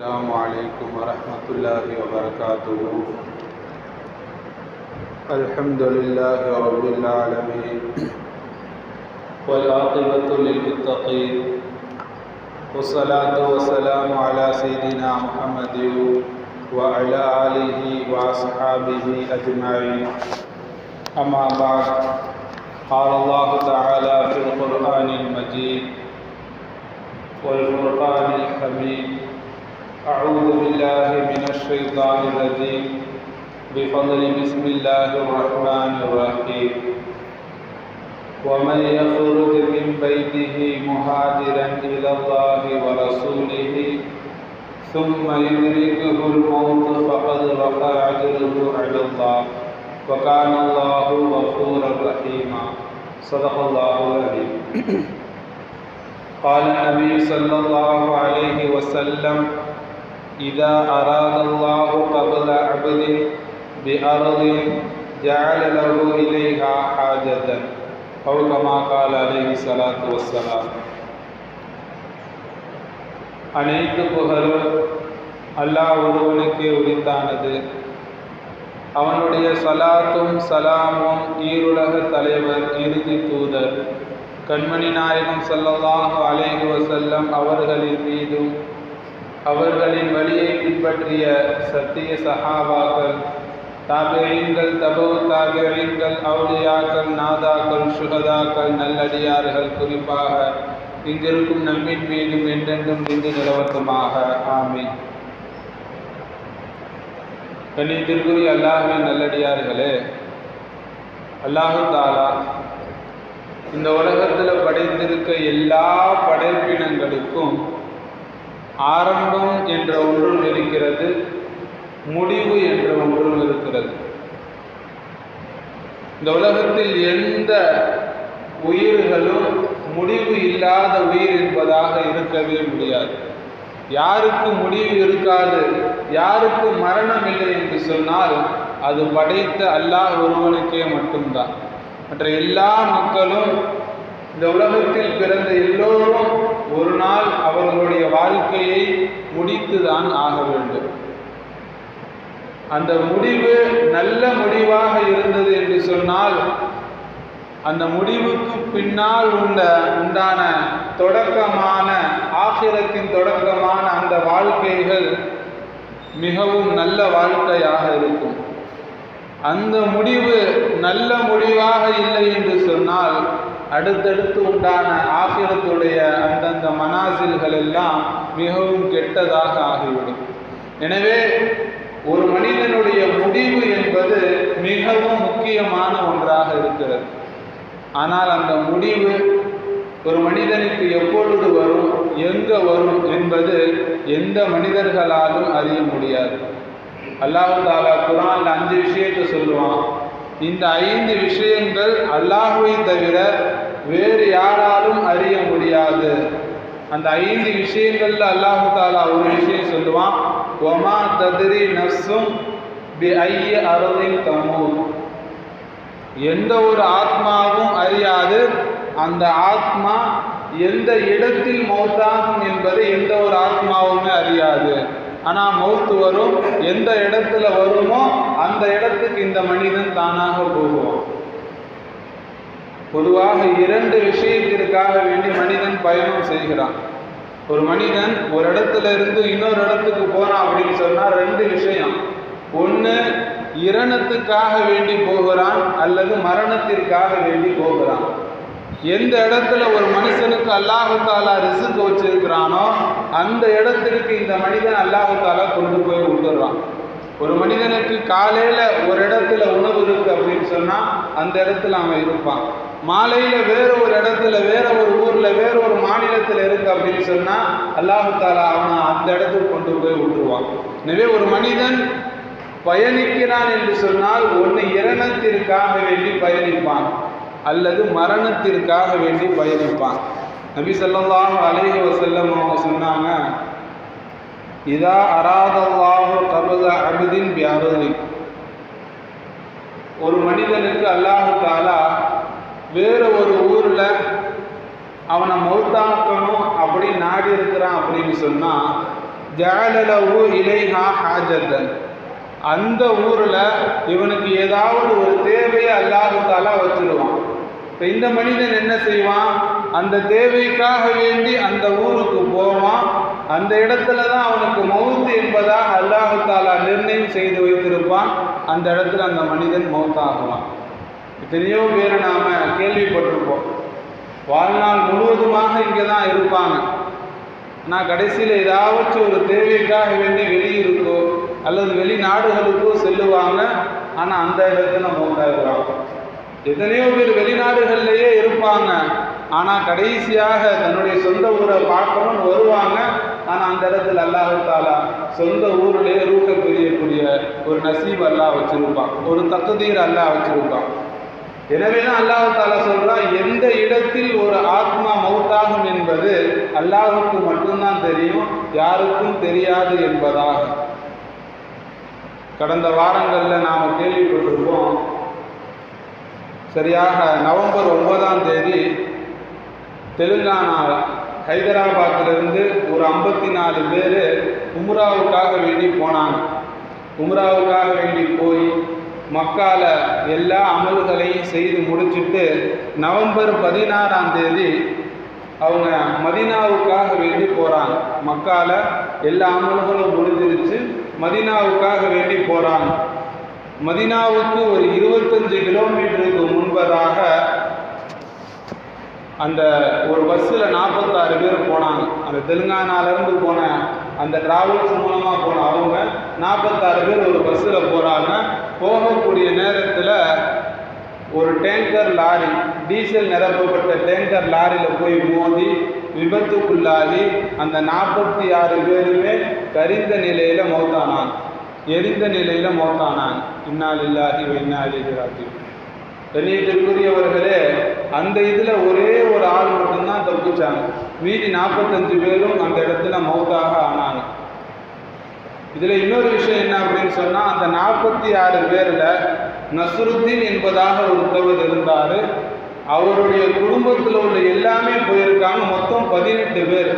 السلام عليكم ورحمة الله وبركاته. الحمد لله رب العالمين. والعاقبة للمتقين. والصلاة والسلام على سيدنا محمد وعلى آله وأصحابه أجمعين. أما بعد، قال الله تعالى في القرآن المجيد والفرقان الحميد. أعوذ بالله من الشيطان الرجيم. بفضل بسم الله الرحمن الرحيم. ومن يخرج من بيته مهاجرا إلى الله ورسوله ثم يدركه الموت فقد وقع أجره على الله وكان الله غفورا رحيما. صدق الله العظيم. قال النبي صلى الله عليه وسلم إذا أراد الله قبل عبد بأرض جعل له إليها حاجة أو كما قال عليه الصلاة والسلام அனைத்து புகழும் அல்லாஹ் ஒருவனுக்கே உரித்தானது அவனுடைய சலாத்தும் சலாமும் ஈருலக தலைவர் இறுதி தூதர் கண்மணி நாயகம் ஸல்லல்லாஹு அலைஹி வஸல்லம் அவர்களின் மீதும் அவர்களின் வழியை பின்பற்றிய சத்திய சஹாபாக்கள் தாபியீன்கள் தபவு தாபியீன்கள் அவுளியாக்கள் நாதாக்கள் சுகதாக்கள் நல்லடியார்கள் குறிப்பாக இங்கிருக்கும் நம்மின் மீதும் என்றென்றும் நின்று நிலவட்டுமாக. ஆமீன். கண்ணியத்திற்குரிய அல்லாஹுவின் நல்லடியார்களே அல்லாஹு தாலா இந்த உலகத்தில் படைத்திருக்க எல்லா படைப்பினங்களுக்கும் ஆரம்பம் என்ற ஒன்றும் இருக்கிறது முடிவு என்ற ஒன்றும் இருக்கிறது. இந்த உலகத்தில் எந்த உயிர்களும் முடிவு இல்லாத உயிர் என்பதாக இருக்கவே முடியாது. யாருக்கு முடிவு இருக்காது யாருக்கு மரணம் இல்லை என்று சொன்னால் அது படைத்த அல்லாஹ் ஒருவனுக்கே மட்டும்தான். மற்ற எல்லா மக்களும் இந்த உலகத்தில் பிறந்த எல்லோரும் ஒரு நாள் அவர்களுடைய வாழ்க்கையை முடித்துதான் ஆக வேண்டும். அந்த முடிவு நல்ல முடிவாக இருந்தது என்று சொன்னால் அந்த முடிவுக்கு பின்னால் உண்ட உண்டான தொடக்கமான ஆசிரத்தின் தொடக்கமான அந்த வாழ்க்கைகள் மிகவும் நல்ல வாழ்க்கையாக இருக்கும். அந்த முடிவு நல்ல முடிவாக இல்லை என்று சொன்னால் அடுத்தடுத்து உண்டான ஆகிரத்துடைய அந்தந்த மனாசில்கள் எல்லாம் மிகவும் கெட்டதாக ஆகிவிடும். எனவே ஒரு மனிதனுடைய முடிவு என்பது மிகவும் முக்கியமான ஒன்றாக இருக்கிறது. ஆனால் அந்த முடிவு ஒரு மனிதனுக்கு எப்பொழுது வரும் எங்கே வரும் என்பது எந்த மனிதர்களாலும் அறிய முடியாது. அல்லாஹு தாலா குரான் அஞ்சு விஷயத்தை சொல்லுவான். இந்த ஐந்து விஷயங்கள் அல்லாஹுவை தவிர வேறு யாராலும் அறிய முடியாது. அந்த ஐந்து விஷயங்கள்ல அல்லாஹு தாலா ஒரு விஷயம் சொல்லுவான். ஒமா ததிரி நஃப்ஸும் பி ஐய அருளின் தமூர் எந்த ஒரு ஆத்மாவும் அறியாது. அந்த ஆத்மா எந்த இடத்தில் மௌத்தாகும் என்பதை எந்த ஒரு ஆத்மாவுமே அறியாது. ஆனால் மௌத்து வரும். எந்த இடத்துல வருமோ அந்த இடத்துக்கு இந்த மனிதன் தானாக போகுவான். பொதுவாக இரண்டு விஷயத்திற்காக வேண்டி மனிதன் பயணம் செய்கிறான். ஒரு மனிதன் ஒரு இடத்துல இருந்து இன்னொரு இடத்துக்கு போறான் அப்படின்னு சொன்னால் ரெண்டு விஷயம். ஒன்று இரணத்துக்காக வேண்டி போகிறான் அல்லது மரணத்திற்காக வேண்டி போகிறான். எந்த இடத்துல ஒரு மனுஷனுக்கு அல்லாஹு தாலா ரிசுக்கு வச்சிருக்கிறானோ அந்த இடத்திற்கு இந்த மனிதன் அல்லாஹு தாலா கொண்டு போய் விட்டுறான் ஒரு மனிதனுக்கு காலையில் ஒரு இடத்துல உணவு இருக்கு அப்படின்னு சொன்னால் அந்த இடத்துல அவன் இருப்பான். மாலையில் வேற ஒரு இடத்துல வேற ஒரு ஊரில் வேற ஒரு மாநிலத்தில் இருக்கு அப்படின்னு சொன்னால் அல்லாஹு தாலா அவனை அந்த இடத்துக்கு கொண்டு போய் விட்டுருவான். எனவே ஒரு மனிதன் பயணிக்கிறான் என்று சொன்னால் ஒன்று இரணத்திற்காக வேண்டி பயணிப்பான். அல்லது மரணத்திற்காக வேண்டி பயணிப்பான். நபி சொல்லாஹ் அலேஹி வசல்லம் அவங்க சொன்னாங்க இதா அராதல்லாஹு கபல அபுதின் பியாருதி ஒரு மனிதனுக்கு அல்லாஹு தாலா வேற ஒரு ஊரில் அவனை மௌத்தாக்கணும் அப்படி நாடி இருக்கிறான் அப்படின்னு சொன்னால் ஜாலலவு இலைஹா ஹாஜத்தன். அந்த ஊரில் இவனுக்கு ஏதாவது ஒரு தேவையை அல்லாஹாலா வச்சிருவான். இப்போ இந்த மனிதன் என்ன செய்வான்? அந்த தேவைக்காக வேண்டி அந்த ஊருக்கு போவான். அந்த இடத்துல தான் அவனுக்கு மௌத்து என்பதாக அல்லாஹு தாலா நிர்ணயம் செய்து வைத்திருப்பான். அந்த இடத்துல அந்த மனிதன் மௌத்தாகுவான் எத்தனையோ பேரை நாம் கேள்விப்பட்டிருப்போம். வாழ்நாள் முழுவதுமாக இங்கே தான் இருப்பாங்க. ஆனால் கடைசியில் ஏதாச்சும் ஒரு தேவைக்காக வேண்டி வெளியிருக்கோ அல்லது வெளிநாடுகளுக்கோ செல்லுவாங்க. ஆனால் அந்த இடத்துல மௌத்தாகிறாங்க எத்தனையோ பேர் வெளிநாடுகள்லேயே இருப்பாங்க. ஆனால் கடைசியாக தன்னுடைய சொந்த ஊரை பார்க்கணும் வருவாங்க. ஆனால் அந்த இடத்துல அல்லாஹு தாலா சொந்த ஊர்லேயே ரூக்க பெரியக்கூடிய ஒரு நசீப் அல்லா வச்சுருப்பான். ஒரு தக்குதீர் அல்லாஹ் வச்சுருப்பான். எனவேதான் அல்லாஹு தாலா சொல்றான் எந்த இடத்தில் ஒரு ஆத்மா மௌத்தாகும் என்பது அல்லாஹுக்கு மட்டும்தான் தெரியும் யாருக்கும் தெரியாது என்பதாக. கடந்த வாரங்களில் நாம் கேள்விப்பட்டிருப்போம். சரியாக நவம்பர் ஒன்பதாம் தேதி தெலுங்கானா ஹைதராபாத்திலிருந்து ஒரு ஐம்பத்தி நாலு பேர் உம்ராவுக்காக வேண்டி போனாங்க. உம்ராவுக்காக வேண்டி போய் மக்கால எல்லா அமல்களையும் செய்து முடிச்சுட்டு நவம்பர் பதினாறாம் தேதி அவங்க மதினாவுக்காக வேண்டி போகிறாங்க மக்கால எல்லா அமல்களும் முடிஞ்சிருச்சு. மதினாவுக்காக வேண்டி போகிறாங்க மதினாவுக்கு ஒரு இருபத்தஞ்சு கிலோமீட்டருக்கு முன்பதாக அந்த ஒரு பஸ்ஸில் நாற்பத்தாறு பேர் போனாங்க. அந்த தெலுங்கானாலேருந்து போன அந்த டிராவல்ஸ் மூலமாக போன அவங்க நாற்பத்தாறு பேர் ஒரு பஸ்ஸில் போகிறாங்க போகக்கூடிய நேரத்தில் ஒரு டேங்கர் லாரி டீசல் நிரப்பப்பட்ட டேங்கர் லாரியில் போய் மோதி விபத்துக்குள்ளாகி அந்த நாற்பத்தி ஆறு பேருமே கரிந்த நிலையில் மௌத்தானான். எரிந்த நிலையில் மௌத்தானான். இன்னால் இல்லாஹி இன்னால் எதிராகி கண்ணியத்திற்குரியவர்களே அந்த இதில் ஒரே ஒரு ஆள் மட்டும்தான் தப்பிச்சாங்க. மீதி நாற்பத்தஞ்சு பேரும் அந்த இடத்துல மௌத்தாக ஆனாங்க. இதில் இன்னொரு விஷயம் என்ன அப்படின்னு சொன்னால் அந்த நாற்பத்தி ஆறு பேரில் நசுருத்தீன் என்பதாக ஒருத்தவர் இருந்தார். அவருடைய குடும்பத்தில் உள்ள எல்லாமே போயிருக்காங்க மொத்தம் பதினெட்டு பேர்.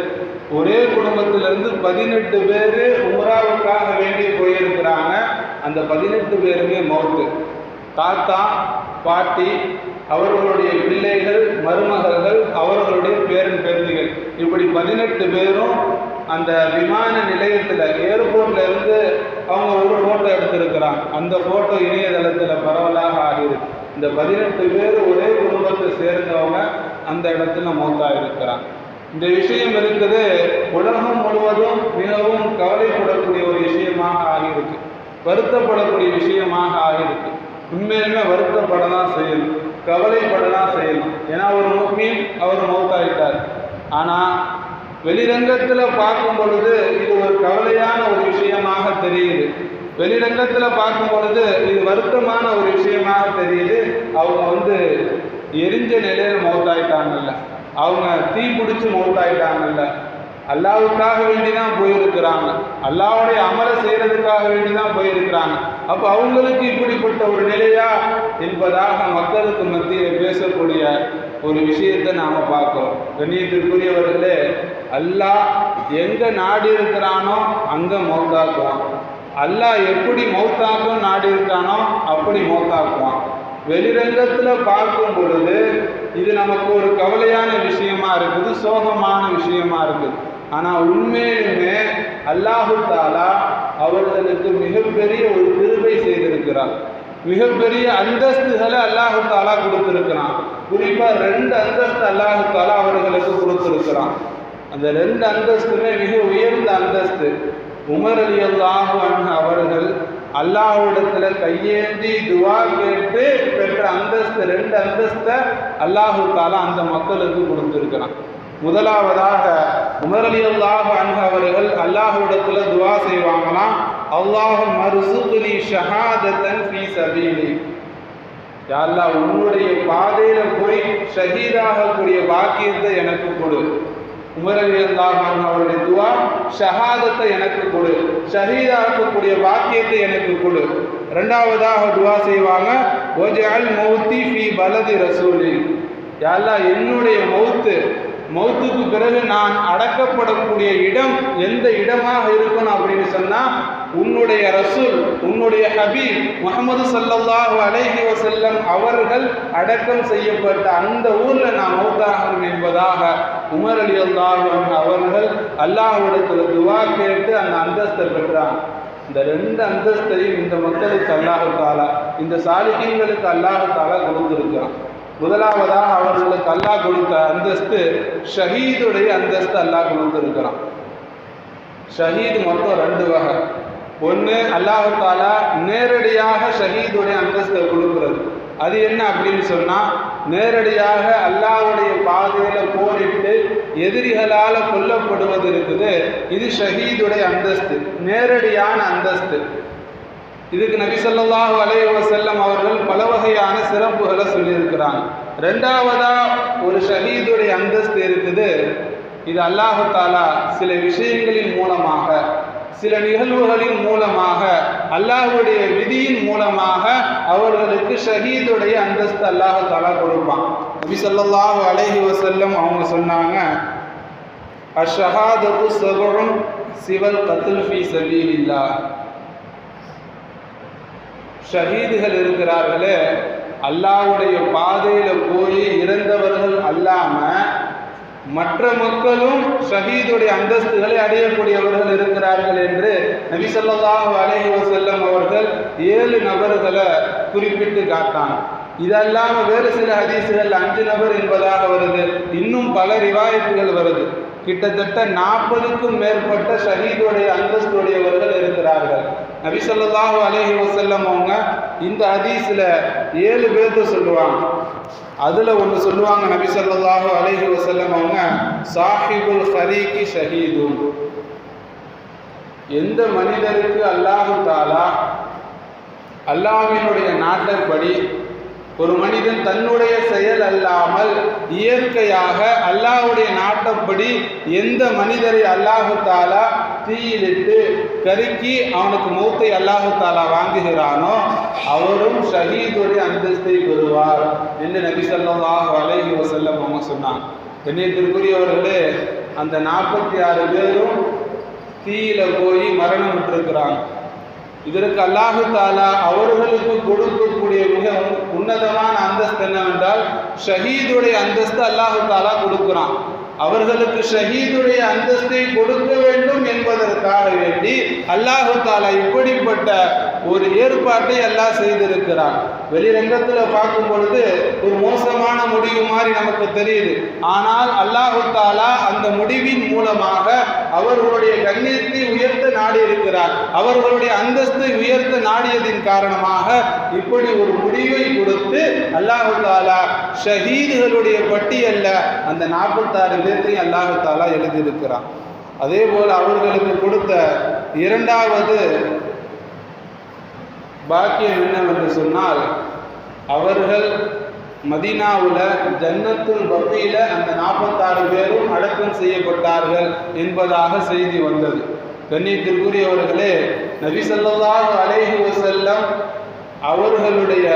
ஒரே குடும்பத்திலிருந்து பதினெட்டு பேர் உமராவுக்காக வேண்டி போயிருக்கிறாங்க. அந்த பதினெட்டு பேருமே மௌத்து. தாத்தா பாட்டி அவர்களுடைய பிள்ளைகள் மருமகள்கள் அவர்களுடைய பேரன் பேருந்திகள் இப்படி பதினெட்டு பேரும் அந்த விமான நிலையத்தில் ஏர்போர்ட்ல இருந்து அவங்க ஒரு ஃபோட்டோ எடுத்திருக்கிறாங்க. அந்த ஃபோட்டோ இணையதளத்தில் பரவலாக ஆகியிருக்கு இந்த பதினெட்டு பேர் ஒரே குடும்பத்தை சேர்ந்தவங்க அந்த இடத்துல மௌத்தாக இருக்கிறாங்க இந்த விஷயம் இருக்குது உலகம் முழுவதும் மிகவும் கவலைப்படக்கூடிய ஒரு விஷயமாக ஆகியிருக்கு. வருத்தப்படக்கூடிய விஷயமாக ஆகியிருக்கு. உண்மையிலுமே வருத்தப்பட தான் செய்யணும் கவலைப்பட தான் செய்யணும் ஏன்னா ஒரு மீன் அவர் மௌத்தாயிட்டார். ஆனால் வெளிரங்கத்தில் பார்க்கும் பொழுது இது ஒரு கவலையான ஒரு விஷயமாக தெரியுது. வெளிரங்கத்தில் பார்க்கும் பொழுது இது வருத்தமான ஒரு விஷயமாக தெரியுது. அவங்க வந்து எரிஞ்ச நிலையில் மௌத்தாயிட்டாங்கல்ல. அவங்க தீ பிடிச்சி மௌத்தாயிட்டாங்கல்ல. அல்லாவுக்காக வேண்டி தான் போயிருக்கிறாங்க. அல்லாவுடைய அமலை செய்கிறதுக்காக வேண்டி தான் போயிருக்கிறாங்க. அப்போ அவங்களுக்கு இப்படிப்பட்ட ஒரு நிலையா என்பதாக மக்களுக்கு மத்தியில் பேசக்கூடிய ஒரு விஷயத்தை நாம் பார்க்குறோம் கண்ணியத்திற்குரியவர்களே அல்லாஹ் எங்கே நாடி இருக்கிறானோ அங்கே மௌத்தாக்குவான். அல்லாஹ் எப்படி மௌத்தாக்கும் நாடி இருக்கானோ அப்படி மௌத்தாக்குவான். வெளிரங்கத்தில் பார்க்கும் பொழுது இது நமக்கு ஒரு கவலையான விஷயமா இருக்குது சோகமான விஷயமா இருக்குது. ஆனால் உண்மையிலுமே அல்லாஹு தாலா அவர்களுக்கு மிகப்பெரிய ஒரு கிருபை செய்திருக்கிறார். மிகப்பெரிய அந்தஸ்துகளை அல்லாஹு தாலா கொடுத்திருக்கிறான். குறிப்பாக ரெண்டு அந்தஸ்து அல்லாஹு தாலா அவர்களுக்கு கொடுத்துருக்கிறான். அந்த ரெண்டு அந்தஸ்துமே மிக உயர்ந்த அந்தஸ்து. உமர் அலி அல்லாஹு அவர்கள் அல்லாஹுடத்தில் கையேந்தி துவா கேட்டு பெற்ற அந்தஸ்து ரெண்டு அந்தஸ்தை அல்லாஹு தாலா அந்த மக்களுக்கு கொடுத்துருக்கிறான். முதலாவதாக உமர் அலி அல்லாஹு அவர்கள் அல்லாஹுடத்தில் துவா செய்வாங்களாம். அல்லாஹும் மருசுகுலி ஷஹாதத்தன் ஃபீ சபீலி யாழ்லா உன்னுடைய பாதையில போய் ஷஹீதாகக்கூடிய பாக்கியத்தை எனக்கு கொடு. உமரவி அல்லாஹான் அவருடைய துவா ஷஹாதத்தை எனக்கு கொடு. ஷஹீதாக்கக்கூடிய பாக்கியத்தை எனக்கு கொடு. ரெண்டாவதாக துவா செய்வாங்க ஒஜால் மௌத்தி ஃபி பலதி ரசூலி. யாரா என்னுடைய மௌத்து மௌத்துக்கு பிறகு நான் அடக்கப்படக்கூடிய இடம் எந்த இடமாக இருக்கணும் அப்படின்னு சொன்னால் உன்னுடைய ரசூல் உன்னுடைய ஹபீப் முகமது சல்லாஹு அலைஹி வசல்லம் அவர்கள் அடக்கம் செய்யப்பட்ட அந்த ஊரில் நான் மௌத்தாகணும் என்பதாக உமர் அலி அல்லாஹ் அவர்கள் அல்லாஹ்விடத்தில் துவா கேட்டு அந்த அந்தஸ்தை பெற்றாங்க. இந்த ரெண்டு அந்தஸ்தையும் இந்த மக்களுக்கு அல்லாஹு தாலா இந்த சாலிகங்களுக்கு அல்லாஹு தாலா கொடுத்திருக்கிறான். முதலாவதாக அவர்களுக்கு அல்லாஹ் கொடுத்த அந்தஸ்து ஷஹீதுடைய அந்தஸ்து அல்லாஹ் கொடுத்துருக்கிறான். ஷஹீத் மொத்தம் ரெண்டு வகை. ஒன்று அல்லாஹு தாலா நேரடியாக ஷஹீதுடைய அந்தஸ்தை கொடுக்குறது. அது என்ன அப்படின்னு சொன்னால் நேரடியாக அல்லாஹுடைய பாதையில் போரிட்டு எதிரிகளால் கொல்லப்படுவது இருக்குது. இது ஷஹீதுடைய அந்தஸ்து நேரடியான அந்தஸ்து. இதுக்கு நபி ஸல்லல்லாஹு செல்லம் அவர்கள் பல வகையான சிறப்புகளை சொல்லியிருக்கிறாங்க. ரெண்டாவதா ஒரு ஷஹீதுடைய அந்தஸ்து இருக்குது. இது அல்லாஹு தாலா சில விஷயங்களின் மூலமாக சில நிகழ்வுகளின் மூலமாக அல்லாஹ்வுடைய விதியின் மூலமாக அவர்களுக்கு ஷஹீதுடைய அந்தஸ்து அல்லாஹு தாலா கொடுப்பான். நபி சொல்லாஹு அலைஹி வசல்லம் அவங்க சொன்னாங்க அஷஹாதத்து சபும் சிவல் கத்துல் ஃபீ இல்லா ஷஹீதுகள் இருக்கிறார்களே அல்லாஹ்வுடைய பாதையில் போய் இறந்தவர்கள் அல்லாமல் மற்ற மக்களும் ஷஹீதுடைய அந்தஸ்துகளை அடையக்கூடியவர்கள் இருக்கிறார்கள் என்று நபிசல்லாஹு அலஹி வசல்லம் அவர்கள் ஏழு நபர்களை குறிப்பிட்டு காட்டாங்க. இதெல்லாம வேறு சில ஹதீசுகள் அஞ்சு நபர் என்பதாக வருது. இன்னும் பல ரிவாயத்துகள் வருது. கிட்டத்தட்ட நாற்பதுக்கும் மேற்பட்ட ஷஹீதுடைய அந்தஸ்துடையவர்கள் இருக்கிறார்கள். நபி ஸல்லல்லாஹு அலைஹி வஸல்லம் அவங்க இந்த ஹதீஸில் ஏழு பேர்த்த சொல்லுவாங்க. அதில் ஒன்று சொல்லுவாங்க நபி ஸல்லல்லாஹு அலைஹி வஸல்லம் அவங்க சாஹிபுல் ஹரீகி ஷஹீதும் எந்த மனிதருக்கு அல்லாஹு தாலா அல்லாஹினுடைய நாட்டப்படி ஒரு மனிதன் தன்னுடைய செயல் அல்லாமல் இயற்கையாக அல்லாஹ்வுடைய நாட்டப்படி எந்த மனிதரை அல்லாஹு தாலா தீயிலிட்டு கருக்கி அவனுக்கு மூத்தை அல்லாஹு தாலா வாங்குகிறானோ அவரும் ஷஹீதுடைய அந்தஸ்தை பெறுவார் என்று நபி ஸல்லல்லாஹு அலைஹி வஸல்லம் அவங்க சொன்னாங்க. கண்ணியத்திற்குரியவர்களே அந்த நாற்பத்தி ஆறு பேரும் தீயில போய் மரணம் விட்டிருக்கிறாங்க இதற்கு அல்லாஹு தாலா அவர்களுக்கு கொடுக்கக்கூடிய மிக உன்னதமான அந்தஸ்து என்னவென்றால் ஷஹீதுடைய அந்தஸ்து அல்லாஹு தாலா கொடுக்குறான். அவர்களுக்கு ஷஹீதுடைய அந்தஸ்தை கொடுக்க வேண்டும் என்பதற்காக வேண்டி அல்லாஹு தாலா இப்படிப்பட்ட ஒரு ஏற்பாட்டை எல்லாம் செய்திருக்கிறான். வெளிரங்கத்தில் பார்க்கும் பொழுது ஒரு மோசமான முடிவு மாதிரி நமக்கு தெரியுது. ஆனால் அல்லாஹு தாலா அந்த முடிவின் மூலமாக அவர்களுடைய கண்ணியத்தை உயர்த்த நாடி இருக்கிறார் அவர்களுடைய அந்தஸ்தை உயர்த்த நாடியதின் காரணமாக இப்படி ஒரு முடிவை கொடுத்து அல்லாஹு தாலா ஷஹீதுகளுடைய பட்டியல்ல அந்த நாற்பத்தாறு பேர் அல்லாஹு தாலா எழுதியிருக்கிறான். அதே போல் அவர்களுக்கு கொடுத்த இரண்டாவது பாக்கியம் என்னவென்று சொன்னால் அவர்கள் மதீனாவுல ஜன்னத்துல் பக்தியில் அந்த நாற்பத்தாறு பேரும் அடக்கம் செய்யப்பட்டார்கள் என்பதாக செய்தி வந்தது. கண்ணியத்திற்குரியவர்களே நபி ஸல்லல்லாஹு அலேஹி வசல்லம் அவர்களுடைய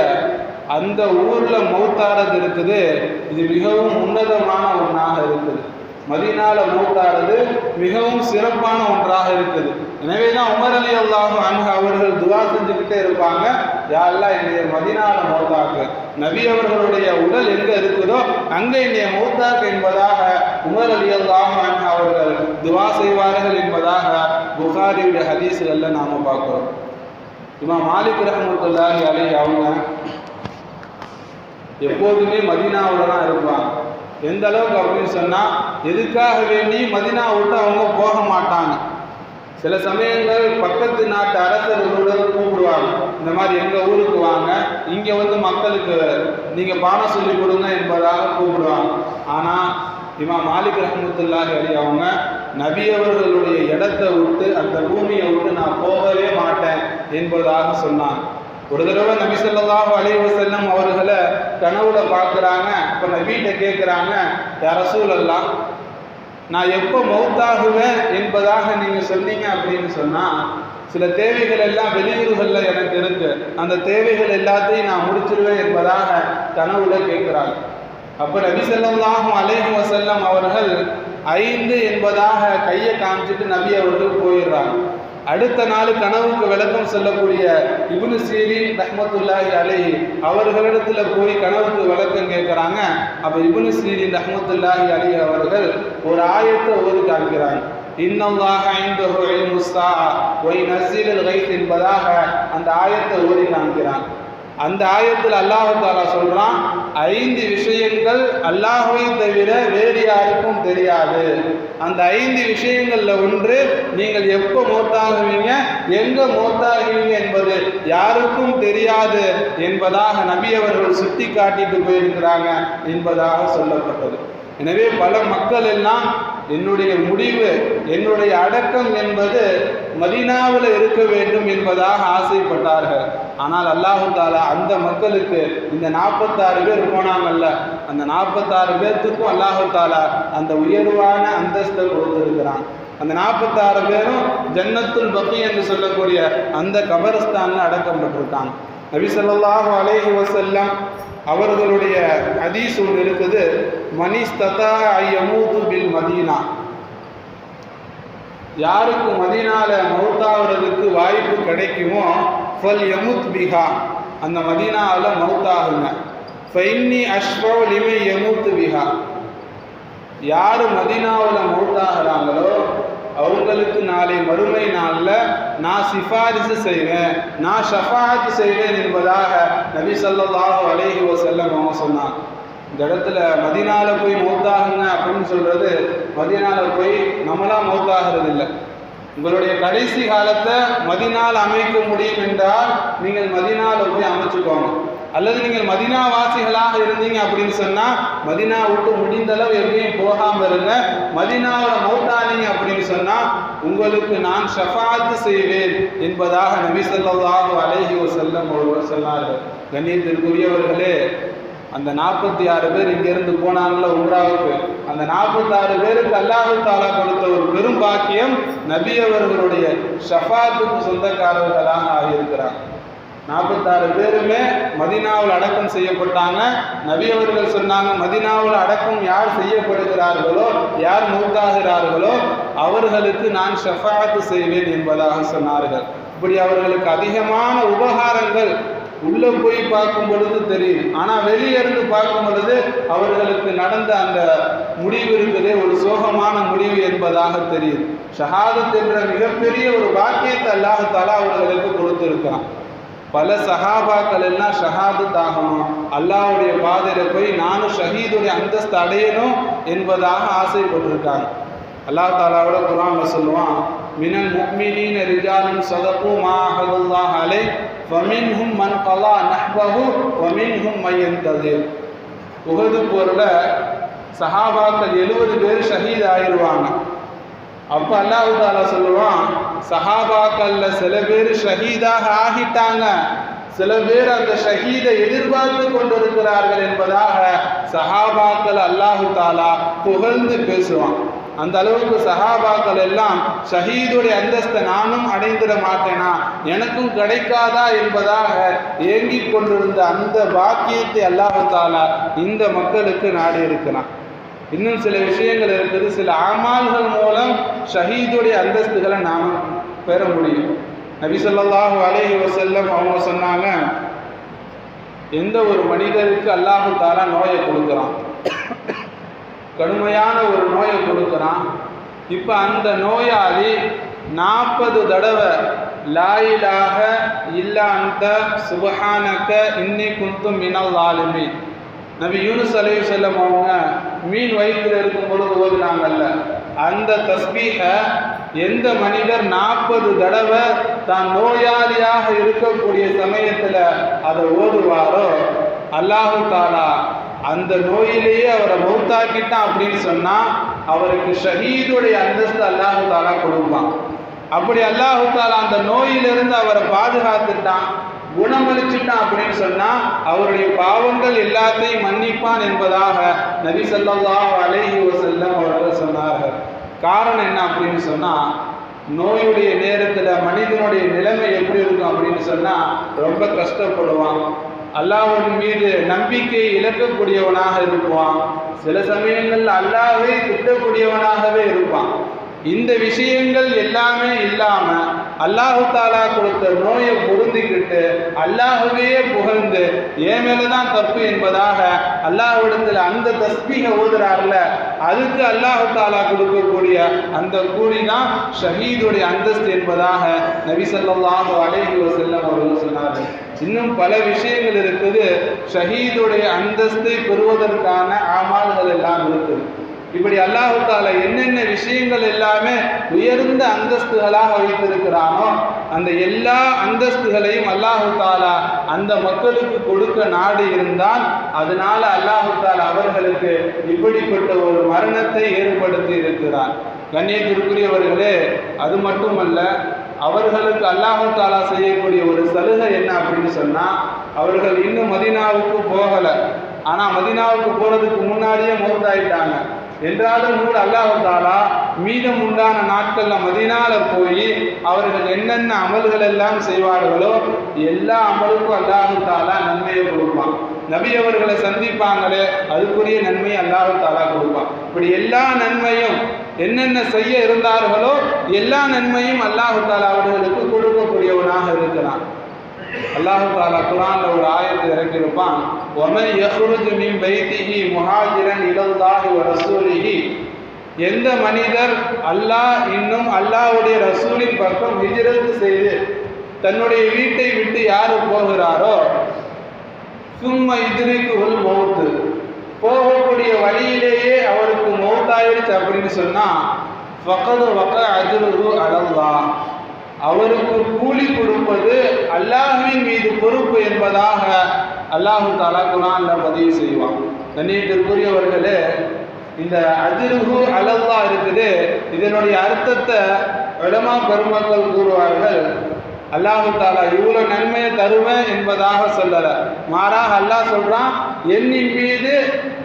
அந்த ஊர்ல மௌத்தாரது இருக்குது. இது மிகவும் உன்னதமான ஒன்றாக இருக்குது. மதீனால மூத்தாரது மிகவும் சிறப்பான ஒன்றாக இருக்குது. எனவே தான் உமர் அலி அல்லாஹு அன்ஹு அவர்கள் துவா செஞ்சுக்கிட்டே இருப்பாங்க. யாரெல்லாம் என்னைய மதினால மௌத்தாக்கு. நபி அவர்களுடைய உடல் எங்க இருக்குதோ அங்க என்னைய மௌத்தாக்கு என்பதாக உமர் அலி அல்லாஹு அன்ஹு அவர்கள் துவா செய்வார்கள் என்பதாக புகாரியுடைய ஹதீஸ்கள்ல நாம பார்க்கிறோம். இமாம் மாலிக் ரஹமத்துல்லாஹி அலி அவங்க எப்போதுமே மதினாவில் தான் இருப்பாங்க எந்த அளவுக்கு அப்படின்னு சொன்னால் எதுக்காக வேண்டி மதினா விட்டு அவங்க போக மாட்டாங்க. சில சமயங்கள் பக்கத்து நாட்டு அரசர்களோட கூப்பிடுவாங்க. இந்த மாதிரி எங்கள் ஊருக்கு வாங்க இங்கே வந்து மக்களுக்கு நீங்கள் பாடம் சொல்லி கொடுங்க என்பதாக கூப்பிடுவாங்க. ஆனால் இவன் மாலிக் ரஹமத்துல்லாஹி அலி அவங்க நபி அவர்களுடைய இடத்தை விட்டு அந்த பூமியை விட்டு நான் போகவே மாட்டேன் என்பதாக சொன்னாங்க. ஒரு தடவை நபி ஸல்லல்லாஹு அலைஹி அவர்களை கனவுல பார்க்குறாங்க இப்போ வீட்டை கேட்குறாங்க யார் எல்லாம் நான் எப்போ மௌத்தாகுவேன் என்பதாக நீங்கள் சொன்னீங்க அப்படின்னு சொன்னால் சில தேவைகள் எல்லாம் வெளியூர்களில் எனக்கு இருக்கு. அந்த தேவைகள் எல்லாத்தையும் நான் முடிச்சிருவேன் என்பதாக கனவுல கேட்குறாங்க அப்போ நபி ஸல்லல்லாஹு அலைஹி வசல்லம் அவர்கள் ஐந்து என்பதாக கையை காமிச்சிட்டு நபி அவர்கள் போயிடுறாங்க. அடுத்த நாள் கனவுக்கு விளக்கம் சொல்லக்கூடிய இபுனு சீரின் ரஹமத்துல்லாஹி அலை அவர்களிடத்துல போய் கனவுக்கு விளக்கம் கேட்குறாங்க. அப்ப இபுனு சீரின் ரஹமத்துல்லாஹி அலை அவர்கள் ஒரு ஆயத்தை ஓதி காண்கிறாங்க இன்னல்லாஹ ஐந்து இல்முஸ் ஸாஅ வ யுனஸ்ஸிலுல் என்பதாக அந்த ஆயத்தை ஓதி காமிக்கிறாங்க அந்த ஆயத்தில் அல்லாஹ் தாலா சொல்றான் ஐந்து விஷயங்கள் அல்லாஹ்வை தவிர வேறு யாருக்கும் தெரியாது. அந்த ஐந்து விஷயங்கள்ல ஒன்று நீங்கள் எப்போ மோத்தாகுவீங்க எங்க மோத்தாகுவீங்க என்பது யாருக்கும் தெரியாது என்பதாக நபி அவர்கள் சுட்டி காட்டிட்டு போயிருக்கிறாங்க என்பதாக சொல்லப்பட்டது. எனவே பல மக்கள் எல்லாம் என்னுடைய முடிவு என்னுடைய அடக்கம் என்பது மதீனாவில் இருக்க வேண்டும் என்பதாக ஆசைப்பட்டார்கள். ஆனால் அல்லாஹு தாலா அந்த மக்களுக்கு இந்த நாற்பத்தாறு பேர் போனாங்கல்ல அந்த நாற்பத்தாறு பேர்த்துக்கும் அல்லாஹு தாலா அந்த உயர்வான அந்தஸ்தை கொடுத்திருக்கிறான். அந்த நாற்பத்தாறு பேரும் ஜன்னத்துல் பக்கி என்று சொல்லக்கூடிய அந்த கபரஸ்தானில் அடக்கப்பட்டிருக்காங்க. நபி சொல்லாஹு அலேஹி வசல்லாம் அவர்களுடைய ஹதீஸ் ஒன்று இருக்குது ஐ ஐயமூது பில் மதீனா. யாருக்கு மதீனால மௌத்தாகிறதுக்கு வாய்ப்பு கிடைக்குமோ ஃபல் யமுத் பிஹா. அந்த மதீனாவில் மௌத்தாகுங்க. ஃபைன்னி அஷ்போ லிமை யமுத் பிஹா. யார் மதீனாவில் மௌத்தாகிறாங்களோ அவங்களுக்கு நாளை மறுமை நாளில் நான் சிபாரிசு செய்வேன். நான் ஷஃபாத்து செய்வேன் என்பதாக நபி சல்லாஹ் அலேஹி வசல்லம் அவங்க சொன்னாங்க. இந்த இடத்துல மதினால போய் மௌத்தாகுங்க அப்படின்னு சொல்றது மதினால போய் நம்மளா மௌத்தாகிறது இல்லை உங்களுடைய கடைசி காலத்தை மதினால் அமைக்க முடியும் என்றால் நீங்கள் மதினால போய் அமைச்சுக்கோங்க. அல்லது நீங்கள் மதினா வாசிகளாக இருந்தீங்க அப்படின்னு சொன்னா மதினா விட்டு முடிந்த அளவு எங்கேயும் போகாம இருங்க. மதினாவில் மௌத்தானீங்க அப்படின்னு சொன்னா உங்களுக்கு நான் ஷஃபாத்து செய்வேன் என்பதாக நபி ஸல்லல்லாஹு அலைஹி வஸல்லம் ஒருவர் சொன்னார்கள். கண்ணியத்திற்குரியவர்களே அந்த நாற்பத்தி ஆறு பேர் இங்கிருந்து போனாங்கல்ல உம்ராவுக்கு. அந்த நாற்பத்தாறு பேருக்கு அல்லாஹு தாலா கொடுத்த ஒரு பெரும் பாக்கியம் நபி அவர்களுடைய ஷஃபாத்துக்கு சொந்தக்காரர்களாக ஆகியிருக்கிறாங்க நாற்பத்தாறு பேருமே மதினாவில் அடக்கம் செய்யப்பட்டாங்க. நபி அவர்கள் சொன்னாங்க மதினாவில் அடக்கம் யார் செய்யப்படுகிறார்களோ யார் மூத்தாகிறார்களோ அவர்களுக்கு நான் ஷஃபாத்து செய்வேன் என்பதாக சொன்னார்கள். இப்படி அவர்களுக்கு அதிகமான உபகாரங்கள் உள்ள போய் பார்க்கும் பொழுது தெரியும். ஆனால் வெளியே இருந்து பார்க்கும் பொழுது அவர்களுக்கு நடந்த அந்த முடிவு இருக்குதே ஒரு சோகமான முடிவு என்பதாக தெரியும். ஷஹாதத் என்ற மிகப்பெரிய ஒரு பாக்கியத்தை அல்லாஹாலா அவர்களுக்கு கொடுத்திருக்கிறான். பல சஹாபாக்கள் எல்லாம் ஷஹாதத் ஆகணும். அல்லாவுடைய பாதையில போய் நானும் ஷஹீதுடைய அந்தஸ்து அடையணும் என்பதாக ஆசைப்பட்டிருக்காங்க. அல்லாஹ் தாலாவோட குரான்ல சொல்லுவான் மினல் முக்மினின் ரிஜாலின் சதப்பு மாஹல்லாஹ் அலை ஃபமின்ஹும் மன் கலா நஹ்பஹு வமின்ஹும் மையந்ததிர் உகது போரில் சஹாபாக்கள் எழுபது பேர் ஷஹீத் ஆயிடுவாங்க அப்ப அல்லாஹ் தாலா சொல்லுவான் சஹாபாக்கள்ல சில பேர் ஷஹீதாக ஆகிட்டாங்க. சில பேர் அந்த ஷஹீதை எதிர்பார்த்து கொண்டிருக்கிறார்கள் என்பதாக சஹாபாக்கள் அல்லாஹு தாலா புகழ்ந்து பேசுவான். அந்த அளவுக்கு சஹாபாக்கள் எல்லாம் ஷஹீதுடைய அந்தஸ்தை நானும் அடைந்திட மாட்டேனா? எனக்கும் கிடைக்காதா? என்பதாக ஏங்கிக் கொண்டிருந்த அந்த பாக்கியத்தை அல்லாஹு தாலா இந்த மக்களுக்கு நாடி இருக்கிறான் இன்னும் சில விஷயங்கள் இருக்குது. சில ஆமால்கள் மூலம் ஷஹீதுடைய அந்தஸ்துகளை நாம் பெற முடியும். நபி ஸல்லல்லாஹு அலைஹி வசல்லம் அவங்க சொன்னாங்க எந்த ஒரு மனிதருக்கு அல்லாஹு தாரா நோயை கொடுக்குறான்? கடுமையான ஒரு நோயை கொடுக்குறான். இப்போ அந்த நோயாளி நாற்பது தடவை லாயிலாக இல்லா அந்த சுபஹானக்க இன்னி குந்தும் மினல் ஆளுமே நபி யூனுஸ் அலைய செல்லம் அவங்க மீன் வயிற்றில் இருக்கும் பொழுது ஓதினாங்கல்ல. அந்த தஸ்பீகை எந்த மனிதர் நாற்பது தடவை தான் நோயாளியாக இருக்கக்கூடிய சமயத்தில் அதை ஓதுவாரோ அல்லாஹு தாலா அந்த நோயிலேயே அவரை மௌத்தாக்கிட்டான் அப்படின்னு சொன்னால் அவருக்கு ஷஹீதுடைய அந்தஸ்து அல்லாஹு தாலா கொடுப்பான். அப்படி அல்லாஹு தாலா அந்த நோயிலிருந்து அவரை பாதுகாத்துட்டான். குணமளிச்சுட்டான் அப்படின்னு சொன்னா அவருடைய பாவங்கள் எல்லாத்தையும் மன்னிப்பான் என்பதாக நபி ஸல்லல்லாஹு அலேஹி வசல்லம் அவர்கள் சொன்னார்கள். காரணம் என்ன அப்படின்னு சொன்னா நோயுடைய நேரத்துல மனிதனுடைய நிலைமை எப்படி இருக்கும் அப்படின்னு சொன்னா ரொம்ப கஷ்டப்படுவான். அல்லாஹின் மீது நம்பிக்கை இழக்கக்கூடியவனாக இருப்பான். சில சமயங்கள் அல்லாவே திட்டக்கூடியவனாகவே இருப்பான். இந்த விஷயங்கள் எல்லாமே இல்லாம அல்லாஹு தாலா கொடுத்த நோயை பொருந்திக்கிட்டு அல்லாஹுவையே புகழ்ந்து என் மேலதான் தப்பு என்பதாக அல்லாஹ்விடத்தில் அந்த தஸ்பீக ஓதுறாருல அதுக்கு அல்லாஹு தாலா கொடுக்கக்கூடிய அந்த கூலி தான் ஷஹீதுடைய அந்தஸ்து என்பதாக நபி ஸல்லல்லாஹு அலைஹி அவர்கள் சொன்னார்கள். இன்னும் பல விஷயங்கள் இருக்குது. ஷஹீதுடைய அந்தஸ்தை பெறுவதற்கான ஆமால் இப்படி அல்லாஹு என்னென்ன விஷயங்கள் எல்லாமே உயர்ந்த அந்தஸ்துகளாக வைத்திருக்கிறானோ அந்த எல்லா அந்தஸ்துகளையும் அல்லாஹு தாலா அந்த மக்களுக்கு கொடுக்க நாடு இருந்தால் அதனால அல்லாஹு தாலா அவர்களுக்கு இப்படிப்பட்ட ஒரு மரணத்தை ஏற்படுத்தி இருக்கிறார் கண்ணியத்திற்குரியவர்களே அது மட்டுமல்ல அவர்களுக்கு அல்லாஹு தாலா செய்யக்கூடிய ஒரு சலுகை என்ன அப்படின்னு சொன்னால் அவர்கள் இன்னும் மதினாவுக்கு போகலை. ஆனால் மதினாவுக்கு போகிறதுக்கு முன்னாடியே மூத்தாயிட்டாங்க. என்றாலும் கூட அல்லாஹு தாலா மீதம் உண்டான நாட்கள்ல மதினால போய் அவர்கள் என்னென்ன அமல்கள் எல்லாம் செய்வார்களோ எல்லா அமலுக்கும் அல்லாஹாலா நன்மையை கொடுப்பான். நபி அவர்களை சந்திப்பாங்களே அதுக்குரிய நன்மையை அல்லாஹு தாலா கொடுப்பான். இப்படி எல்லா நன்மையும் என்னென்ன செய்ய இருந்தார்களோ எல்லா நன்மையும் அல்லாஹு தாலா அவர்களுக்கு கொடுக்கக்கூடியவனாக இருக்கிறான் அல்லாஹு தாலா குரான்ல ஒரு ஆயத்தை இறக்கியிருப்பான். ஒமன் யஹுருஜு மின் பைத்திஹி முஹாஜிரன் இலல்லாஹி வ ரசூலிஹி. எந்த மனிதர் அல்லாஹ் இன்னும் அல்லாஹ்வுடைய ரசூலின் பக்கம் ஹிஜ்ரத் செய்து தன்னுடைய வீட்டை விட்டு யார் போகிறாரோ சும்ம இதிரிக்கு உள் மௌத்து. போகக்கூடிய வழியிலேயே அவருக்கு மௌத்தாயிடுச்சு அப்படின்னு சொன்னால் ஃபக்கது வக்க அஜ்ருஹு அலல்லாஹ். அவருக்கு கூலி கொடுப்பது அல்லாஹுவின் மீது பொறுப்பு என்பதாக அல்லாஹு தாலா குரான்ல பதிவு செய்வான். கண்ணியத்திற்குரியவர்களே இந்த அதிர்வு அளவா இருக்குது. இதனுடைய அர்த்தத்தை இடமா பெருமக்கள் கூறுவார்கள் அல்லாஹு தாலா இவ்வளோ நன்மையை தருவேன் என்பதாக சொல்லல. மாறாக அல்லாஹ் சொல்றான் என்னின் மீது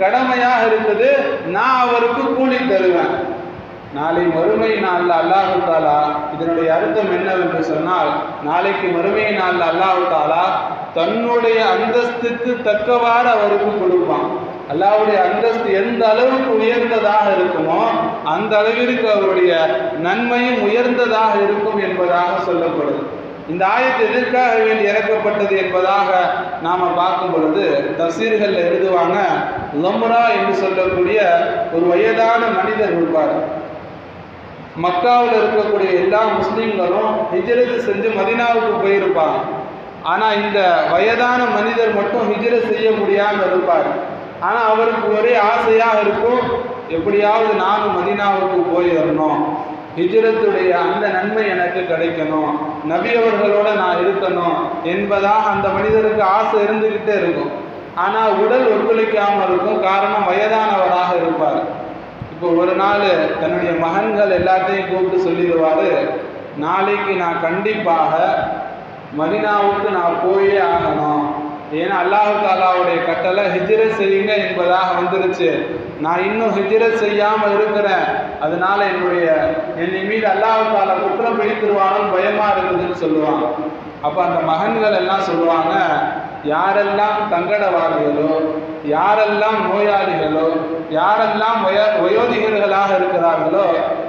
கடமையாக இருக்குது நான் அவருக்கு கூலி தருவேன். நாளை மறுமை நாளில் அல்லாஹு தாலா இதனுடைய அர்த்தம் என்னவென்று சொன்னால் நாளைக்கு மறுமை நாளில் அல்லாஹு தாலா தன்னுடைய அந்தஸ்துக்கு தக்கவாறு அவருக்கு கொடுப்பான். அல்லாவுடைய அந்தஸ்து எந்த அளவுக்கு உயர்ந்ததாக இருக்குமோ அந்த அளவிற்கு அவருடைய நன்மையும் உயர்ந்ததாக இருக்கும் என்பதாக சொல்லப்படுது. இந்த ஆயத்து எதற்காக வேண்டி இறக்கப்பட்டது என்பதாக நாம பார்க்கும் பொழுது தசீர்கள் எழுதுவாங்க லம்ரா என்று சொல்லக்கூடிய ஒரு வயதான மனிதர் இருப்பார். மக்காவில் இருக்கக்கூடிய எல்லா முஸ்லீம்களும் ஹிஜ்ரத் செஞ்சு மதினாவுக்கு போயிருப்பாங்க. ஆனால் இந்த வயதான மனிதர் மட்டும் ஹிஜ்ரத் செய்ய முடியாமல் இருப்பார். ஆனால் அவருக்கு ஒரே ஆசையாக இருக்கும் எப்படியாவது நானும் மதினாவுக்கு போயிடணும் ஹிஜ்ரத்துடைய அந்த நன்மை எனக்கு கிடைக்கணும். நபியவர்களோட நான் இருக்கணும் என்பதாக அந்த மனிதருக்கு ஆசை இருந்துக்கிட்டே இருக்கும். ஆனால் உடல் ஒத்துழைக்காமல் இருக்கும் காரணம் வயதானவராக இருப்பார். இப்போ ஒரு நாள் தன்னுடைய மகன்கள் எல்லாத்தையும் கூப்பிட்டு சொல்லிடுவார் நாளைக்கு நான் கண்டிப்பாக மதினாவுக்கு நான் போயே ஆகணும். ஏன்னா அல்லாஹு தாலாவுடைய கட்டளை ஹிஜிர செய்யுங்க என்பதாக வந்துருச்சு. நான் இன்னும் ஹிஜிர செய்யாமல் இருக்கிறேன். அதனால என்னுடைய என்னை மீது அல்லாஹு தாலா குற்றம் பிடித்துருவானும் பயமா இருக்குதுன்னு சொல்லுவாங்க. அப்போ அந்த மகன்கள் எல்லாம் சொல்லுவாங்க யாரெல்லாம் தங்கடவாதிகளோ யாரெல்லாம் நோயாளிகளோ யாரெல்லாம் வய வயோதிகர்களாக இருக்கிறார்களோ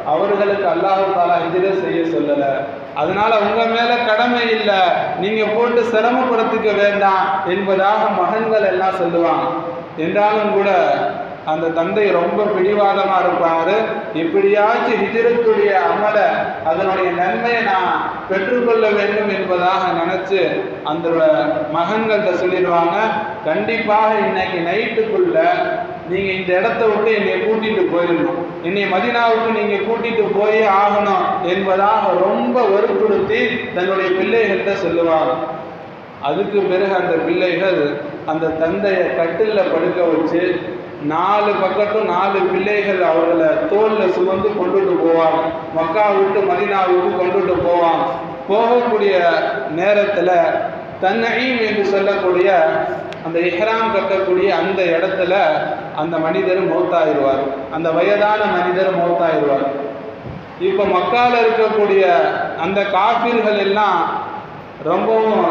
அவர்களுக்கு அல்லாஹு தாலா இதிலே செய்ய சொல்லலை. அதனால உங்க மேல கடமை இல்லை. நீங்க போட்டு சிரமப்படுத்திக்க வேண்டாம் என்பதாக மகன்கள் எல்லாம் சொல்லுவாங்க. என்றாலும் கூட அந்த தந்தை ரொம்ப பிடிவாதமா இருப்பார். எப்படியாச்சும் ஹிஜரத்துடைய அமலை அதனுடைய நன்மையை நான் பெற்றுக்கொள்ள வேண்டும் என்பதாக நினைச்சு அந்த மகன்கள்கிட்ட சொல்லிடுவாங்க. கண்டிப்பாக இன்னைக்கு நைட்டுக்குள்ள நீங்க இந்த இடத்த விட்டு என்னை கூட்டிட்டு போயிடணும். என்னை மதினாவுக்கு நீங்க கூட்டிட்டு போயே ஆகணும் என்பதாக ரொம்ப வற்புறுத்தி தன்னுடைய பிள்ளைகள்கிட்ட சொல்லுவாங்க. அதுக்கு பிறகு அந்த பிள்ளைகள் அந்த தந்தையை கட்டிலில் படுக்க வச்சு நாலு பக்கத்தும் நாலு பிள்ளைகள் அவர்களை தோளில் சுமந்து கொண்டுட்டு போவான் மக்கா விட்டு மதினாவுக்கு கொண்டுட்டு போவான் போகக்கூடிய நேரத்தில் தன்னையும் என்று சொல்லக்கூடிய அந்த இஹ்ராம் கட்டக்கூடிய அந்த இடத்துல அந்த மனிதர் மௌத்தாயிடுவார் அந்த வயதான மனிதர் மௌத்தாயிடுவார் இப்போ மக்கால இருக்கக்கூடிய அந்த காஃபிர்கள் எல்லாம் ரொம்பவும்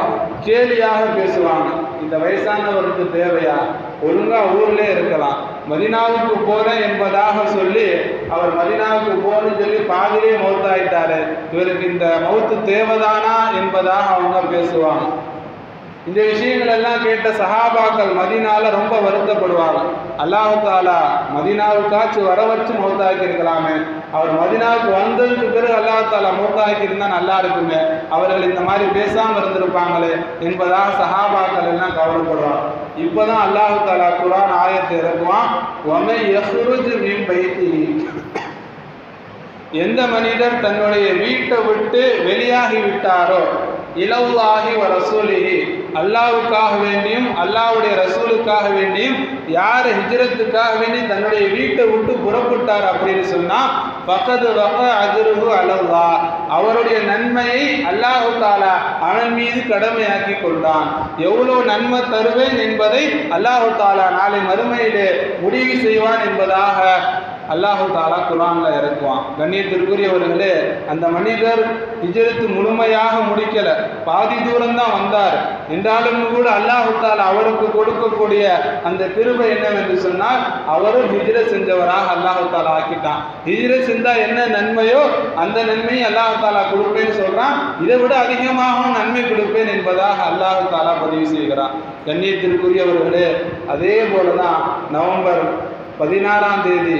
கேலியாக பேசுவாங்க. இந்த வயசானவருக்கு தேவையா? ஒழுங்கா ஊர்ல இருக்கலாம். மதினாவுக்கு போறேன் என்பதாக சொல்லி அவர் மதினாவுக்கு போகணும்னு சொல்லி பாதிலே மௌத்தாயிட்டாரு. இவருக்கு இந்த மௌத்து தேவைதானா என்பதாக அவங்க பேசுவாங்க. இந்த விஷயங்கள் எல்லாம் கேட்ட சஹாபாக்கள் மதினால ரொம்ப வருத்தப்படுவாங்க. அல்லாஹு தாலா மதினாவுக்காச்சும் வர வச்சு மௌத்தாக்கி இருக்கலாமே அவர் மதினாவுக்கு வந்ததுக்கு பிறகு அல்லாஹ் தாலா மௌத்தாக்கி இருந்தா நல்லா இருக்குமே. அவர்கள் இந்த மாதிரி பேசாம இருந்திருப்பாங்களே என்பதாக சஹாபாக்கள் எல்லாம் கவலைப்படுவாங்க. இப்பதான் அல்லாஹு தாலா குரான் ஆயத்தை இறக்குவான். ஒமை யஹ்ருஜ் மின் பைத்திஹி எந்த மனிதர் தன்னுடைய வீட்டை விட்டு வெளியாகி விட்டாரோ இலவுலாகி வ ரசூலிஹி. அல்லாவுக்காக வேண்டியும் அல்லாவுடைய ரசூலுக்காக வேண்டியும் யார் ஹிஜ்ரத்துக்காக வேண்டி தன்னுடைய வீட்டை விட்டு புறப்பட்டார் அப்படின்னு சொன்னா பக்கத்து வக அஜருகு அலல்லா அவருடைய நன்மையை அல்லாஹு தாலா அவன் மீது கடமையாக்கி கொண்டான். எவ்வளோ நன்மை தருவேன் என்பதை அல்லாஹு தாலா நாளை மறுமையிலே முடிவு செய்வான் என்பதாக அல்லாஹு தாலா குரான்ல இறக்குவான். கண்ணியத்திற்குரியவர்களே அந்த மனிதர் ஹிஜரத்து முழுமையாக முடிக்கல. பாதி தூரம் தான் வந்தார். என்றாலும் கூட அல்லாஹு தாலா அவருக்கு கொடுக்கக்கூடிய அந்த கிருபை என்னவென்று சொன்னால் அவரும் ஹிஜ்ர செஞ்சவராக அல்லாஹு தாலா ஆக்கிட்டான். ஹிஜ்ர செஞ்சா என்ன நன்மையோ அந்த நன்மையை அல்லாஹு தாலா கொடுப்பேன்னு சொல்றான். இதை விட அதிகமாகவும் நன்மை கொடுப்பேன் என்பதாக அல்லாஹு தாலா பதிவு செய்கிறான் கண்ணியத்திற்குரியவர்களே அதே போலதான் நவம்பர் பதினாறாம் தேதி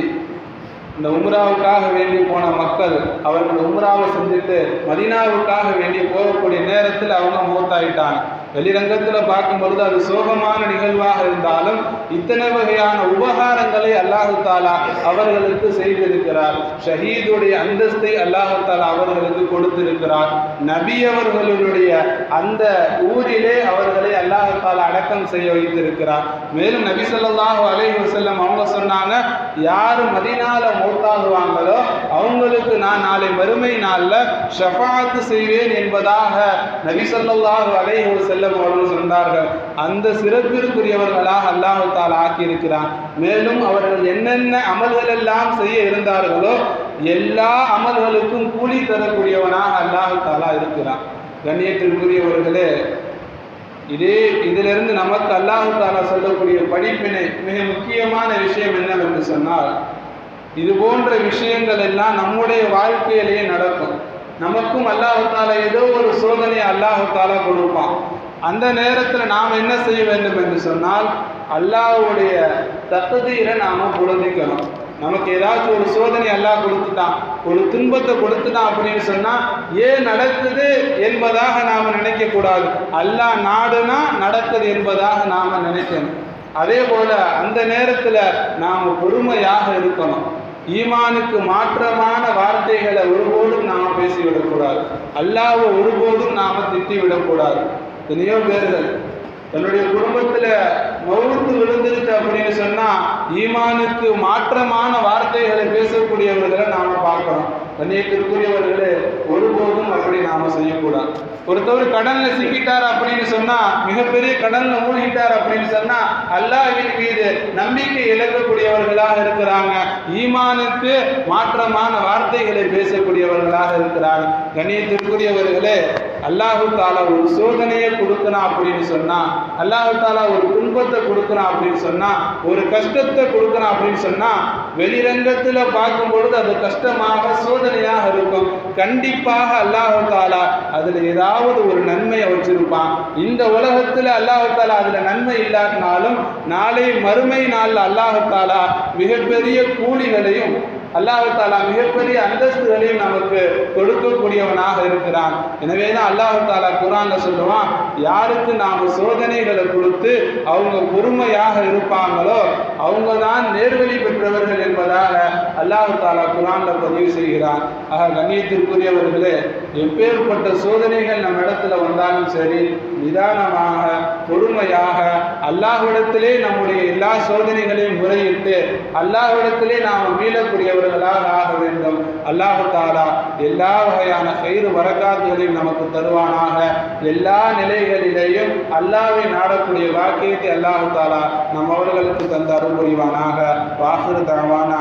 இந்த உம்ராவுக்காக வேண்டி போன மக்கள் அவர்கள் உம்ராவை செஞ்சுட்டு மதினாவுக்காக வேண்டி போகக்கூடிய நேரத்தில் அவங்க மூத்தாயிட்டாங்க. வெளிரங்கத்தில் பார்க்கும் பொழுது அது சோகமான நிகழ்வாக இருந்தாலும் இத்தனை வகையான உபகாரங்களை அல்லாஹு தாலா அவர்களுக்கு செய்திருக்கிறார். ஷஹீதுடைய அந்தஸ்தை அல்லாஹு தாலா அவர்களுக்கு கொடுத்திருக்கிறார். நபி அவர்களுடைய அந்த ஊரிலே அவர்களை அல்லாஹு தாலா அடக்கம் செய்ய வைத்திருக்கிறார். மேலும் நபி சொல்லாஹு அலைஹி வஸல்லம் அவங்க சொன்னாங்க யார் மதினால மௌத்தாகுவாங்களோ அவங்களுக்கு நான் நாளை மறுமை நாள்ல ஷஃபாத்து செய்வேன் என்பதாக நபி ஸல்லல்லாஹு அலைஹி வஸல்லம் அவர்கள் சொன்னார்கள். அந்த சிறப்பிற்குரியவர்களாக அல்லாஹு தாலா ஆக்கியிருக்கிறான். மேலும் அவர்கள் என்னென்ன அமல்கள் எல்லாம் செய்ய இருந்தார்களோ எல்லா அமல்களுக்கும் கூலி தரக்கூடியவனாக அல்லாஹு தாலா இருக்கிறான். கண்ணியத்திற்குரியவர்களே இதே இதிலிருந்து நமக்கு அல்லாஹு தாலா சொல்லக்கூடிய படிப்பினை மிக முக்கியமான விஷயம் என்னவென்று சொன்னால் இது போன்ற விஷயங்கள் எல்லாம் நம்முடைய வாழ்க்கையிலேயே நடக்கும். நமக்கும் அல்லாஹு தாலா ஏதோ ஒரு சோதனையை அல்லாஹு தாலா கொடுப்பான். அந்த நேரத்தில் நாம் என்ன செய்ய வேண்டும் என்று சொன்னால் அல்லாஹ்வுடைய தகுதியில நாம் புலந்திக்கணும் நமக்கு ஏதாச்சும் ஒரு சோதனை அல்லாஹ் கொடுத்துட்டான் ஒரு துன்பத்தை கொடுத்துட்டான் அப்படின்னு சொன்னால் ஏன் நடக்குது என்பதாக நாம் நினைக்கக்கூடாது. அல்லாஹ் நாடுனா நடக்குது என்பதாக நாம் நினைக்கணும். அதே போல அந்த நேரத்தில் நாம் பொறுமையாக இருக்கணும். ஈமானுக்கு மாற்றமான வார்த்தைகளை ஒருபோதும் நாம் பேசிவிடக்கூடாது. அல்லாவை ஒருபோதும் நாம் திட்டிவிடக்கூடாது. எத்தனையோ பேர்கள் தன்னுடைய குடும்பத்தில் மௌத்து விழுந்துருச்சு அப்படின்னு சொன்னால் ஈமானுக்கு மாற்றமான வார்த்தைகளை பேசக்கூடியவர்களை நாம் பார்க்குறோம் கண்ணியத்திற்குரியவர்களே ஒருபோதும் அப்படி நாம் செய்யக்கூடாது. ஒருத்தவர் கடனில் சிக்கிட்டார் அப்படின்னு சொன்னால் மிகப்பெரிய கடனில் மூழ்கிட்டார் அப்படின்னு சொன்னால் அல்லாஹின் மீது நம்பிக்கை இழக்கக்கூடியவர்களாக இருக்கிறாங்க. ஈமானுக்கு மாற்றமான வார்த்தைகளை பேசக்கூடியவர்களாக இருக்கிறாங்க. கண்ணியத்திற்குரியவர்களே அல்லாஹு தாலா ஒரு சோதனையை கொடுக்கணும் அப்படின்னு சொன்னா அல்லாஹு தாலா ஒரு துன்பத்தை கொடுக்கணும் அப்படின்னு சொன்னா ஒரு கஷ்டத்தை கொடுக்கணும் அப்படின்னு சொன்னா வெளிரங்கத்துல பார்க்கும் பொழுது அது கஷ்டமாக சோதனையாக இருக்கும். கண்டிப்பாக அல்லாஹு தாலா அதுல ஏதாவது ஒரு நன்மையை வச்சிருப்பான். இந்த உலகத்துல அல்லாஹு தாலா அதுல நன்மை இல்லாட்டினாலும் நாளை மறுமை நாள் அல்லாஹு தாலா மிகப்பெரிய கூலிகளையும் அல்லாஹ் தாலா மிகப்பெரிய அந்தஸ்துகளையும் நமக்கு கொடுக்கக்கூடியவனாக இருக்கிறான். எனவே தான் அல்லாஹு தாலா குரான்ல சொல்லுவான் யாருக்கு நாம் சோதனைகளை கொடுத்து அவங்க பொறுமையாக இருப்பாங்களோ அவங்க தான் நேர்வழி பெற்றவர்கள் என்பதாக அல்லாஹு தாலா குரான்ல பதிவு செய்கிறான். ஆக கண்ணியத்திற்குரியவர்களே எப்பேற்பட்ட சோதனைகள் நம்ம இடத்துல வந்தாலும் சரி நிதானமாக பொறுமையாக அல்லாஹ்விடத்திலே நம்முடைய எல்லா சோதனைகளையும் முறையிட்டு அல்லாஹ்விடத்திலே நாம் மீளக்கூடியவர்களாக ஆக வேண்டும். அல்லாஹு தாலா எல்லா வகையான கயிறு வரக்காத்துகளையும் நமக்கு தருவானாக. எல்லா நிலைகளிலேயும் அல்லாவை நாடக்கூடிய வாக்கியத்தை அல்லாஹு தாலா நம் அவர்களுக்கு தந்து அருள் புரிவானாக. வாசுறு தரவான